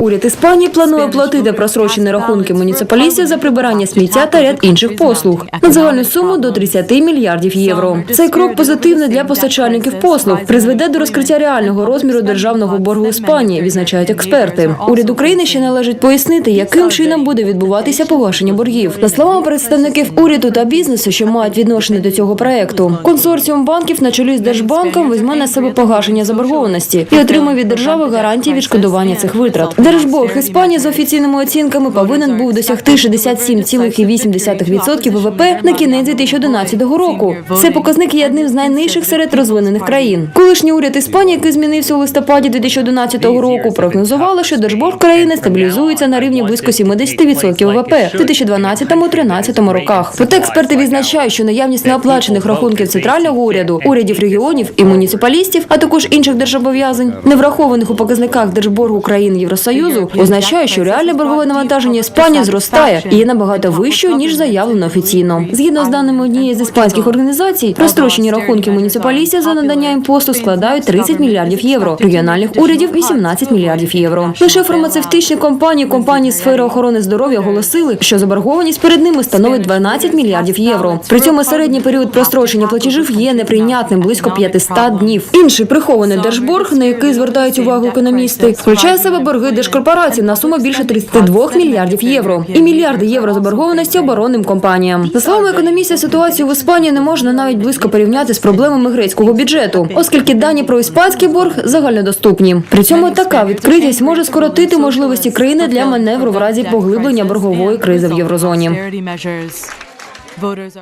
Уряд Іспанії планує платити просрочені рахунки муніципалістів за прибирання сміття та ряд інших послуг на загальну суму до 30 мільярдів євро. Цей крок позитивний для постачальників послуг, призведе до розкриття реального розміру державного боргу Іспанії, відзначають експерти. Уряд України ще належить пояснити, яким чином буде відбуватися погашення боргів. За словами представників уряду та бізнесу, що мають відношення до цього проекту, консорціум банків на чолі з Держбанком візьме на себе погашення заборгованості і отримає від держави гарантії відшкодування цих витрат. Держборг Іспанії з офіційними оцінками повинен був досягти 67,8% ВВП на кінець 2011 року. Цей показник є одним з найнижчих серед розвинених країн. Колишній уряд Іспанії, який змінився у листопаді 2011 року, прогнозували, що держборг країни стабілізується на рівні близько 70% ВВП в 2012-2013 роках. Проте експерти відзначають, що наявність неоплачених рахунків центрального уряду, урядів регіонів і муніципалістів, а також інших держзобов'язань, не врахованих у показниках держборгу країн Євросоюзу, означає, що реальне боргове навантаження Іспанії зростає і є набагато вищою ніж заявлено офіційно. Згідно з даними однієї з іспанських організацій, розстрочені рахунки муніципалістів за надання їм послуг складають 30 мільярдів євро, регіональних урядів 18 мільярдів євро. Лише фармацевтичні компанії, компанії сфери охорони здоров'я оголосили, що заборгованість перед ними становить 12 мільярдів євро. При цьому середній період прострочення платежів є неприйнятним близько 500 днів. Інший прихований держборг, на який звертають увагу економісти, включає в себе борги держкорпорацій на суму більше 32 мільярдів євро і мільярди євро заборгованості оборонним компаніям. За словами економістів, ситуацію в Іспанії не можна навіть близько порівняти з проблемами грецького бюджету, оскільки дані про іспанський борг загальнодоступні. При цьому така відкритість може скоротити можливості країни для маневру в разі поглиблення боргової кризи в єврозоні.